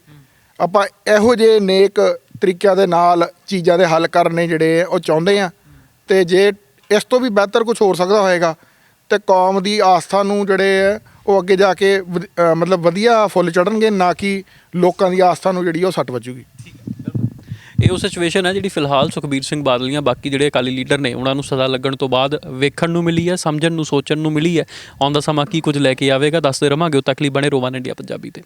ਆਪਾਂ ਇਹੋ ਜਿਹੇ ਨੇਕ ਤਰੀਕਿਆਂ ਦੇ ਨਾਲ ਚੀਜ਼ਾਂ ਦੇ ਹੱਲ ਕਰਨੇ ਜਿਹੜੇ ਆ, ਉਹ ਚਾਹੁੰਦੇ ਆ। ਤੇ ਜੇ ਇਸ ਤੋਂ ਵੀ ਬਿਹਤਰ ਕੁਝ ਹੋ ਸਕਦਾ ਹੋਏਗਾ, ਤੇ ਕੌਮ ਦੀ ਆਸਥਾ ਨੂੰ ਜਿਹੜੇ ਆ, ਉਹ ਅੱਗੇ ਜਾ ਕੇ ਵਧ- ਮਤਲਬ ਵਧੀਆ ਫੁੱਲ ਚੜਨਗੇ ਨਾ ਕਿ ਲੋਕਾਂ ਦੀ ਆਸਥਾ ਨੂੰ ਜਿਹੜੀ ਉਹ ਸੱਟ ਵੱਜੂਗੀ। ਇਹ ਉਹ ਸਿਚੁਏਸ਼ਨ ਹੈ ਜਿਹੜੀ ਫਿਲਹਾਲ ਸੁਖਬੀਰ ਸਿੰਘ ਬਾਦਲ ਜਾਂ ਬਾਕੀ ਜਿਹੜੇ ਅਕਾਲੀ ਲੀਡਰ ਨੇ, ਉਹਨਾਂ ਨੂੰ ਸਜ਼ਾ ਲੱਗਣ ਤੋਂ ਬਾਅਦ ਵੇਖਣ ਨੂੰ ਮਿਲੀ ਹੈ, ਸਮਝਣ ਨੂੰ, ਸੋਚਣ ਨੂੰ ਮਿਲੀ ਹੈ। ਆਉਂਦਾ ਸਮਾਂ ਕੀ ਕੁਝ ਲੈ ਕੇ ਆਵੇਗਾ, ਦੱਸਦੇ ਰਵਾਂਗੇ। ਉਹ ਤੱਕ ਲਈ ਬਣੇ ਰੋਵਾਨ ਇੰਡੀਆ ਪੰਜਾਬੀ ਤੇ।